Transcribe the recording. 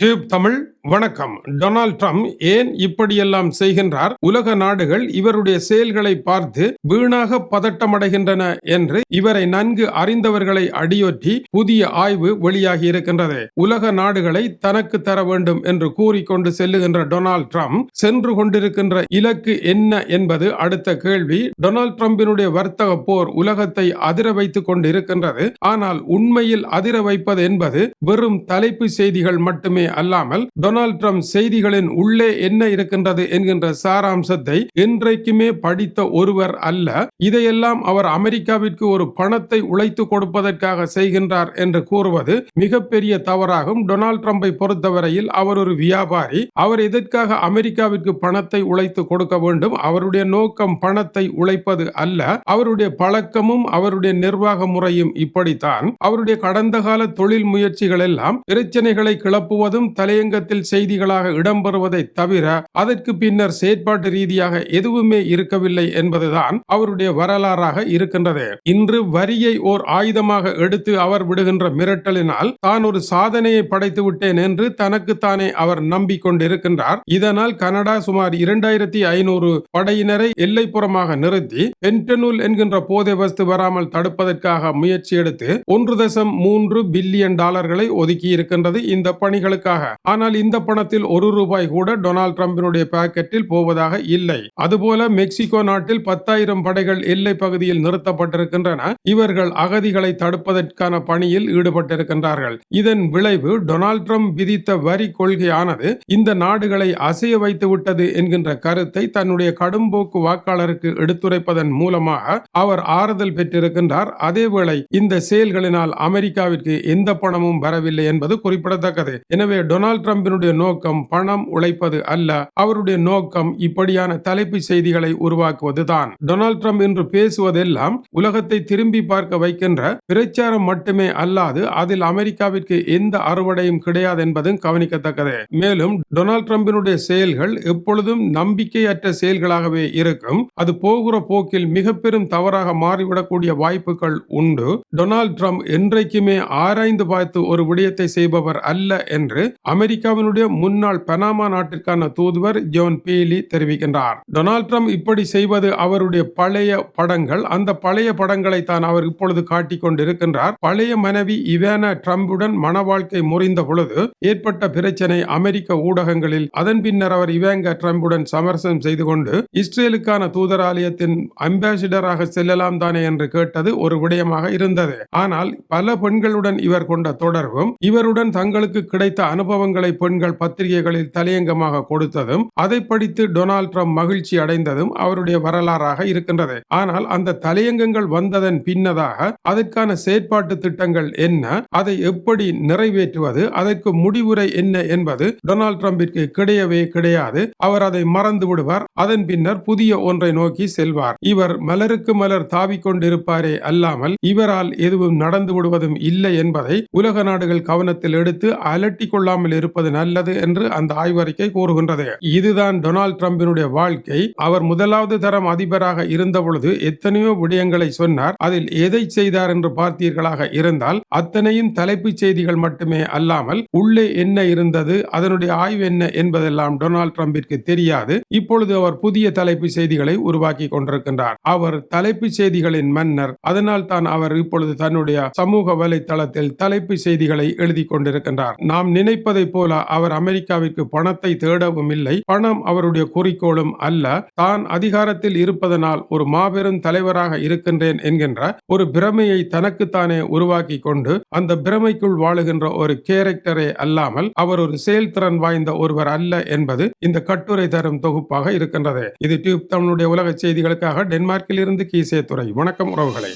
Tube Tamil வணக்கம். Donald Trump ஏன் இப்படியெல்லாம் செய்கின்றார்? உலக நாடுகள் இவருடைய செயல்களை பார்த்து வீணாக பதட்டமடைகின்றன என்று இவரை நன்கு அறிந்தவர்களை அடியொற்றி புதிய ஆய்வு வெளியாகி இருக்கின்றது. உலக நாடுகளை தனக்கு தர வேண்டும் என்று கூறிக்கொண்டு செல்லுகின்ற டொனால்ட் ட்ரம்ப் சென்று கொண்டிருக்கின்ற இலக்கு என்ன என்பது அடுத்த கேள்வி. டொனால்ட் ட்ரம்பினுடைய வர்த்தக போர் உலகத்தை அதிர வைத்துக் கொண்டு இருக்கின்றது ஆனால் உண்மையில் அதிர வைப்பது என்பது வெறும் தலைப்பு செய்திகள் மட்டுமே அல்லாமல் டொனால்ட் ட்ரம்ப் செய்திகளின் உள்ளே என்ன இருக்கின்றது என்கின்ற சாராம்சத்தை என்றைக்குமே படித்த ஒருவர் அல்ல. இதையெல்லாம் அவர் அமெரிக்காவிற்கு ஒரு பணத்தை உழைத்து கொடுப்பதற்காக செய்கின்றார் என்று கூறுவது மிகப்பெரிய தவறாகும். டொனால்ட் ட்ரம்பை பொறுத்தவரையில் அவர் ஒரு வியாபாரி. அவர் எதற்காக அமெரிக்காவிற்கு பணத்தை உழைத்து கொடுக்க வேண்டும்? அவருடைய நோக்கம் பணத்தை உழைப்பது அல்ல. அவருடைய பழக்கமும் அவருடைய நிர்வாக முறையும் இப்படித்தான். அவருடைய கடந்த கால தொழில் முயற்சிகள் எல்லாம் பிரச்சனைகளை கிளப்புவதும் தலையங்கத்தில் செய்திகளாக இடம்பெறுவதை தவிர அதற்கு பின்னர் செயற்பாட்டு ரீதியாக எதுவுமே இருக்கவில்லை என்பதுதான் அவருடைய வரலாறாக இருக்கின்றது. இன்று வரியை ஓர் ஆயுதமாக எடுத்து அவர் விடுகின்ற மிரட்டலினால் தான் ஒரு சாதனையை படைத்து விட்டேன் என்று தனக்குத்தானே அவர் நம்பிக்கொண்டிருக்கின்றார். இதனால் கனடா சுமார் இரண்டாயிரத்தி ஐநூறு படையினரை எல்லைப்புறமாக நிறுத்தி பென்டனூல் என்கின்ற போதை வஸ்து வராமல் தடுப்பதற்காக முயற்சி எடுத்து ஒன்று தசம் மூன்று பில்லியன் டாலர்களை ஒதுக்கி இருக்கின்றது இந்த பணிகளுக்காக. ஆனால் இந்த இந்த பணத்தில் ஒரு ரூபாய் கூட டொனால்ட் டிரம்பினுடைய பாக்கெட்டில் போவதாக இல்லை. அதுபோல மெக்சிகோ நாட்டில் பத்தாயிரம் படைகள் எல்லை பகுதியில் நிறுத்தப்பட்டிருக்கின்றன. இவர்கள் அகதிகளை தடுப்பதற்கான பணியில் ஈடுபட்டிருக்கின்றார்கள். இதன் விளைவு டொனால்ட் ட்ரம்ப் விதித்த வரி கொள்கையானது இந்த நாடுகளை அசைய வைத்து விட்டது என்கின்ற கருத்தை தன்னுடைய கடும்போக்கு வாக்காளருக்கு எடுத்துரைப்பதன் மூலமாக அவர் ஆறுதல் பெற்றிருக்கின்றார். அதேவேளை இந்த செயல்களினால் அமெரிக்காவிற்கு எந்த பணமும் வரவில்லை என்பது குறிப்பிடத்தக்கது. எனவே டொனால்ட் அதனுடைய நோக்கம் பணம் உழைப்பது அல்ல. அவருடைய நோக்கம் இப்படியான தலைப்பு செய்திகளை உருவாக்குவதுதான். டொனால்ட் ட்ரம்ப் என்று பேசுவதெல்லாம் உலகத்தை திரும்பி பார்க்க வைக்கின்ற பிரச்சாரம் மட்டுமே அல்லாது அதில் அமெரிக்காவிற்கு எந்த அறுவடையும் கிடையாது என்பதும் கவனிக்கத்தக்கது. மேலும் டொனால்ட் ட்ரம்பினுடைய செயல்கள் எப்பொழுதும் நம்பிக்கையற்ற செயல்களாகவே இருக்கும். அது போகிற போக்கில் மிக பெரும் தவறாக மாறிவிடக்கூடிய வாய்ப்புகள் உண்டு. டொனால்ட் ட்ரம்ப் என்றைக்குமே ஆராய்ந்து பார்த்து ஒரு விடயத்தை செய்பவர் அல்ல என்று அமெரிக்காவின் அமெரிக்காவினுடைய முன்னாள் பனாமா நாட்டிற்கான தூதுவர் ஜோன் பீலி தெரிவிக்கின்றார். டொனால்ட் ட்ரம்ப் இப்படி செய்வது அவருடைய பழைய படங்கள் அந்த பழைய படங்களை தான் அவர் இப்பொழுது காட்டிக் கொண்டிருக்கின்றார். பழைய மனைவி இவேனா ட்ரம்புடன் மன வாழ்க்கை முறிந்த பொழுது ஏற்பட்ட பிரச்சனை அமெரிக்க ஊடகங்களில் அதன் பின்னர் அவர் இவேங்கா ட்ரம்புடன் சமரசம் செய்து கொண்டு இஸ்ரேலுக்கான தூதராலயத்தின் அம்பாசிடராக செல்லலாம் தானே என்று கேட்டது ஒரு விடயமாக இருந்தது. ஆனால் பல பெண்களுடன் இவர் கொண்ட தொடர்பும் இவருடன் தங்களுக்கு கிடைத்த அனுபவங்களை பெண்கள் பத்திரிகைகளில் தலையங்கமாக கொடுத்ததும் அதை படித்து டொனால்ட் ட்ரம்ப் மகிழ்ச்சி அடைந்ததும் அவருடைய வரலாறாக இருக்கின்றது. ஆனால் அந்த தலையங்கங்கள் வந்ததன் பின்னதாக அதற்கான செயற்பாட்டு திட்டங்கள் என்ன அதை எப்படி நிறைவேற்றுவது அதற்கு முடிவுரை என்ன என்பது டொனால்ட் ட்ரம்பிற்கு கிடையவே கிடையாது. அவர் அதை மறந்து விடுவார். அதன் பின்னர் புதிய ஒன்றை நோக்கி செல்வார். இவர் மலருக்கு மலர் தாவிக் கொண்டிருப்பாரே அல்லாமல் இவரால் எதுவும் நடந்து விடுவதும் இல்லை என்பதை உலக நாடுகள் கவனத்தில் எடுத்து அலட்டி கொள்ளாமல் இருப்பது நல்லது என்று அந்த ஆய்வறிக்கை கூறுகின்றது. இதுதான் டொனால்ட் டிரம்பினுடைய வாழ்க்கை. அவர் முதலாவது தரம் அதிபராக இருந்த பொழுது எத்தனையோ விடயங்களை சொன்னார். அதில் எதை செய்தார் என்று பார்த்தீர்களாக இருந்தால் அத்தனையும் தலைப்புச் செய்திகள் மட்டுமே அல்லாமல் உள்ளே என்ன இருந்தது அதனுடைய ஆய்வு என்ன என்பதெல்லாம் டொனால்ட் ட்ரம்பிற்கு தெரியாது. இப்பொழுது அவர் புதிய தலைப்பு செய்திகளை உருவாக்கி கொண்டிருக்கின்றார். அவர் தலைப்பு செய்திகளின் மன்னர். அதனால் தான் அவர் இப்பொழுது தன்னுடைய சமூக வலைத்தளத்தில் தலைப்பு செய்திகளை எழுதி கொண்டிருக்கின்றார். நாம் நினைப்பதை போல அவர் அமெரிக்காவிற்கு பணத்தை தேடவும் இல்லை. பணம் அவருடைய குறிக்கோளும் அல்ல. தான் அதிகாரத்தில் இருப்பதனால் ஒரு மாபெரும் தலைவராக இருக்கின்றேன் என்கின்ற ஒரு பிரமையை தனக்குத்தானே உருவாக்கி கொண்டு அந்த பிரமைக்குள் வாழுகின்ற ஒரு கேரக்டரே அல்லாமல் அவர் ஒரு செயல்திறன் வாய்ந்த ஒருவர் அல்ல என்பது இந்த கட்டுரை தரும் தொகுப்பாக இருக்கின்றது. இது டியூப் தமிழுடைய உலக செய்திகளுக்காக டென்மார்க்கில் இருந்து கீசே துறை வணக்கம் உறவுகளை.